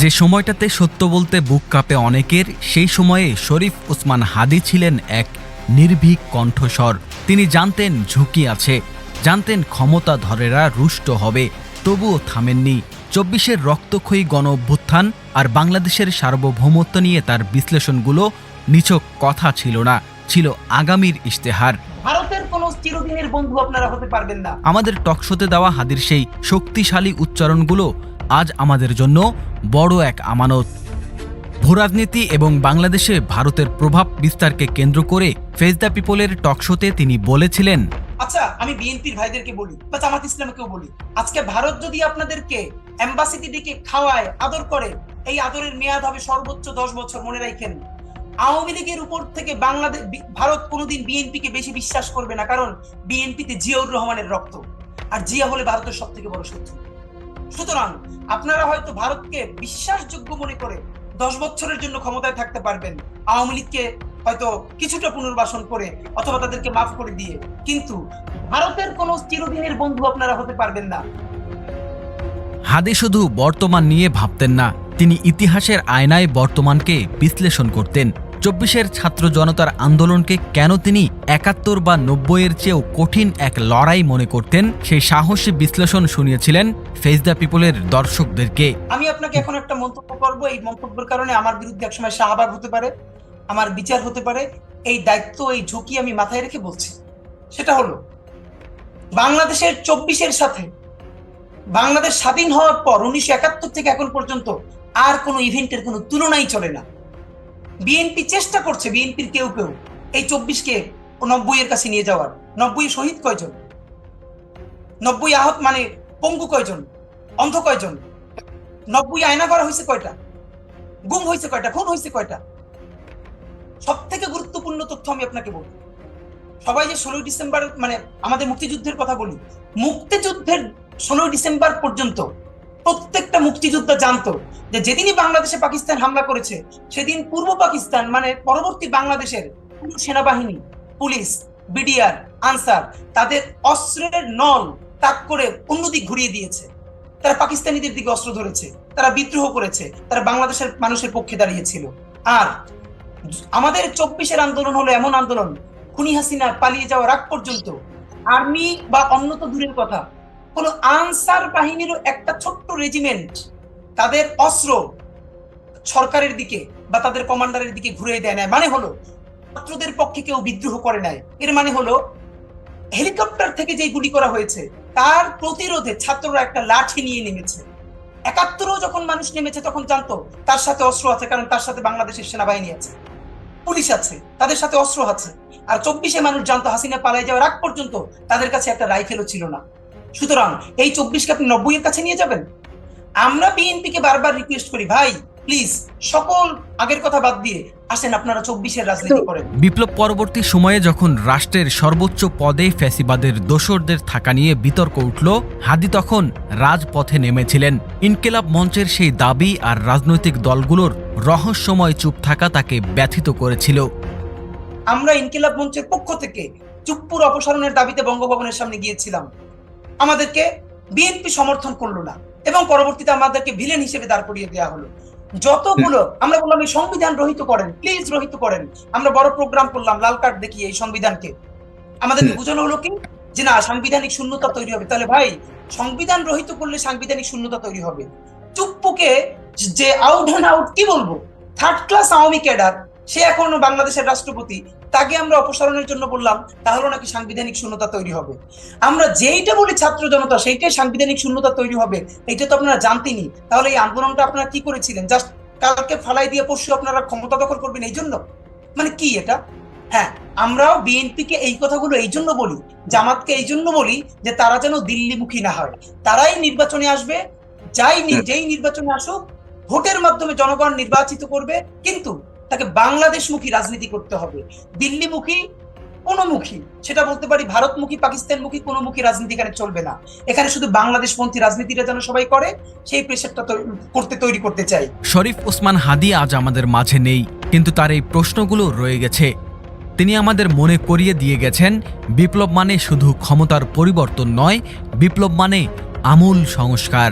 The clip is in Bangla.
যে সময়টাতে সত্য বলতে বুক কাঁপে অনেকের, সেই সময়ে শরীফ ওসমান হাদি ছিলেন এক নির্ভীক কণ্ঠস্বর। তিনি জানতেন ঝুঁকি আছে, জানতেন ক্ষমতা ধরেরা রুষ্ট হবে, তবুও থামেননি। চব্বিশের রক্তক্ষয়ী গণ অভ্যুত্থান আর বাংলাদেশের সার্বভৌমত্ব নিয়ে তার বিশ্লেষণগুলো নিছক কথা ছিল না, ছিল আগামীর ইশতেহার। কোন চিরদিনের বন্ধু আপনারা হতে পারবেন না। আমাদের টকশোতে দেওয়া হাদির সেই শক্তিশালী উচ্চারণগুলো আজ আমাদের জন্য বড় এক আমানত। ভূরাজনীতি এবং বাংলাদেশে ভারতের প্রভাব বিস্তারকে কেন্দ্র করে ফেস দ্য পিপলের টকশোতে তিনি বলেছিলেন আচ্ছা আমি বিএনপির ভাইদেরকে বলি বা জামাত ইসলামকেও বলি। আজকে ভারত যদি আপনাদেরকে এম্বাসিতে ডেকে খাওয়ায় আদর করে এই আদরের মেয়াদ হবে সর্বোচ্চ দশ বছর মনে রাখেন। আওয়ামী লীগের উপর থেকে বাংলাদেশ ভারত কোনোদিন বিএনপি কে বেশি বিশ্বাস করবে না, কারণ বিএনপিতে জিয়াউর রহমানের রক্ত। আর জিয়া হলে ভারতের সব থেকে বড় শত্রু। সুতরাং আপনারা হয়তো ভারতকে বিশ্বাসযোগ্য মনে করে দশ বছরের জন্য ক্ষমতায় থাকতে পারবেন, আওয়ামী লীগকে হয়তো কিছুটা পুনর্বাসন করে অথবা তাদেরকে মাফ করে দিয়ে। কিন্তু ভারতের কোন চিরদিনের বন্ধু আপনারা হতে পারবেন না। হাদি শুধু বর্তমান নিয়ে ভাবতেন না, তিনি ইতিহাসের আয়নায় বর্তমানকে বিশ্লেষণ করতেন। চব্বিশের ছাত্র জনতার আন্দোলনকে কেন তিনি একাত্তর বা নব্বইয়ের চেয়েও কঠিন এক লড়াই মনে করতেন, সেই সাহসী বিশ্লেষণ শুনিয়েছিলেন ফেস দ্য পিপলের দর্শকদেরকে। আমি আপনাকে এখন একটা মন্তব্য করব। এই মন্তব্যের কারণে আমার বিরুদ্ধে একসময় শাহবাগ হতে পারে, আমার বিচার হতে পারে। এই দায়িত্ব, এই ঝুঁকি আমি মাথায় রেখে বলছি। সেটা হলো, বাংলাদেশের চব্বিশের সাথে বাংলাদেশ স্বাধীন হওয়ার পর উনিশশো একাত্তর থেকে এখন পর্যন্ত আর কোনো ইভেন্টের কোনো তুলনাই চলে না। বিএনপি চেষ্টা করছে, বিএনপির কেউ কেউ। এই চব্বিশকে নব্বই এর কাছে নিয়ে যাওয়ার। নব্বই শহীদ কয়জন? নব্বই আহত মানে পঙ্গু কয়জন? অন্ধ কয়জন? নব্বই আয়না করা হয়েছে কয়টা? গুম হয়েছে কয়টা? খুন হয়েছে কয়টা? সব থেকে গুরুত্বপূর্ণ তথ্য আমি আপনাকে বলি। সবাই যে ষোলোই ডিসেম্বর মানে আমাদের মুক্তিযুদ্ধের কথা বলি, মুক্তিযুদ্ধের ষোলোই ডিসেম্বর পর্যন্ত প্রত্যেকটা মুক্তিযোদ্ধা জানতো যে যেদিনই বাংলাদেশে পাকিস্তান হামলা করেছে, সেদিন পূর্ব পাকিস্তান মানে পরবর্তী বাংলাদেশের সেনাবাহিনী, পুলিশ, বিডিআর, আনসার, তাদের অস্ত্রের নল তাক করে অন্যদিক ঘুরিয়ে দিয়েছে। তারা পাকিস্তানিদের দিকে অস্ত্র ধরেছে, তারা বিদ্রোহ করেছে, তারা বাংলাদেশের মানুষের পক্ষে দাঁড়িয়েছিল। আর আমাদের চব্বিশের আন্দোলন হলো এমন আন্দোলন, খুনি হাসিনা পালিয়ে যাওয়ার আগ পর্যন্ত, আর্মি বা অন্য তো দূরের কথা কোন আনসার বাহিনীরও একটা ছোট্ট রেজিমেন্ট তাদের অস্ত্র সরকারের দিকে বা তাদের কমান্ডারের দিকে ঘুরিয়ে দেয় নেয় মানে হলো, ছাত্রদের পক্ষে কেউ বিদ্রোহ করে নাই। এর মানে হলো, হেলিকপ্টার থেকে যে গুলি করা হয়েছে, তার প্রতিরোধে ছাত্ররা একটা লাঠি নিয়ে নেমেছে। একাত্তরও যখন মানুষ নেমেছে, তখন জানতো তার সাথে অস্ত্র আছে, কারণ তার সাথে বাংলাদেশের সেনাবাহিনী আছে। পুলিশ আছে, তাদের সাথে অস্ত্র আছে। আর চব্বিশে মানুষ জানতো হাসিনা পালাই যাওয়ার আগ পর্যন্ত তাদের কাছে একটা রাইফেলও ছিল না। সুতরাং এই চব্বিশকে আপনি নব্বই এর কাছে নিয়ে যাবেন। আমরা বিএনপি কে বারবার রিকোয়েস্ট করি ভাই প্লিজ সকল আগের কথা বাদ দিয়ে আসেন আপনারা চব্বিশের রাজনীতি করেন। বিপ্লব পরবর্তী সময়ে যখন রাষ্ট্রের সর্বোচ্চ পদে ফ্যাসিবাদের দোসরদের থাকা নিয়ে বিতর্ক উঠল হাদি তখন রাজপথে নেমেছিলেন। ইনকেলাব মঞ্চের সেই দাবি আর রাজনৈতিক দলগুলোর রহস্যময় চুপ থাকা তাকে ব্যথিত করেছিল। আমরা ইনকিলাব মঞ্চের পক্ষ থেকে চুপ্পুর অপসারণের দাবিতে বঙ্গভবনের সামনে গিয়েছিলাম। আমাদেরকে বিএনপি সমর্থন করল না এবং পরবর্তীতে আমাদেরকে ভিলেন হিসেবে দাঁড় করিয়ে দেওয়া হলো। যতগুলো আমরা বললাম এই সংবিধান রহিত করেন প্লিজ রহিত করেন। আমরা বড় প্রোগ্রাম করলাম লাল কার্ড দেখিয়ে এই সংবিধানকে। আমাদেরকে বোঝানো হলো কি? যে না সাংবিধানিক শূন্যতা তৈরি হবে। তাহলে ভাই সংবিধান রহিত করলে সাংবিধানিক শূন্যতা তৈরি হবে। চুপ্পুকে যে আউট অ্যান্ড আউট কি বলব? থার্ড ক্লাস আওয়ামী ক্যাডার সে এখন বাংলাদেশের রাষ্ট্রপতি। তাকে আমরা অপসারণের জন্য বললাম তাহলে নাকি সাংবিধানিক শূন্যতা তৈরি হবে। আমরা যেইটা বলি ছাত্র জনতা সেইটাই সাংবিধানিক শূন্যতা তৈরি হবে। এইটা তো আপনারা জানতেনি তাহলে এই আন্দোলনটা আপনারা কি করেছিলেন? জাস্ট কালকে ফালাই দিয়ে পরশু আপনারা ক্ষমতা দখল করবেন এই জন্য? মানে কি এটা? হ্যাঁ আমরাও বিএনপি কে এই কথাগুলো এই জন্য বলি জামাতকে এই জন্য বলি যে তারা যেন দিল্লিমুখী না হয়। তারাই নির্বাচনে আসবে যাই নি- যেই নির্বাচনে আসুক ভোটের মাধ্যমে জনগণ নির্বাচিত করবে। কিন্তু তাকে বাংলাদেশমুখী রাজনীতি করতে হবে। দিল্লিমুখী, কোনমুখী। সেটা বলতে পারি ভারতমুখী, পাকিস্তানমুখী, কোনমুখী রাজনীতি এখানে চলবে না। এখানে শুধু বাংলাদেশপন্থী রাজনীতিটা যেন সবাই করে, সেই প্রেশারটা করতে তৈরি করতে চাই। শরীফ ওসমান হাদি আজ আমাদের মাঝে নেই, কিন্তু তার এই প্রশ্নগুলো রয়ে গেছে। তিনি আমাদের মনে করিয়ে দিয়ে গেছেন, বিপ্লব মানে শুধু ক্ষমতার পরিবর্তন নয়, বিপ্লব মানে আমূল সংস্কার।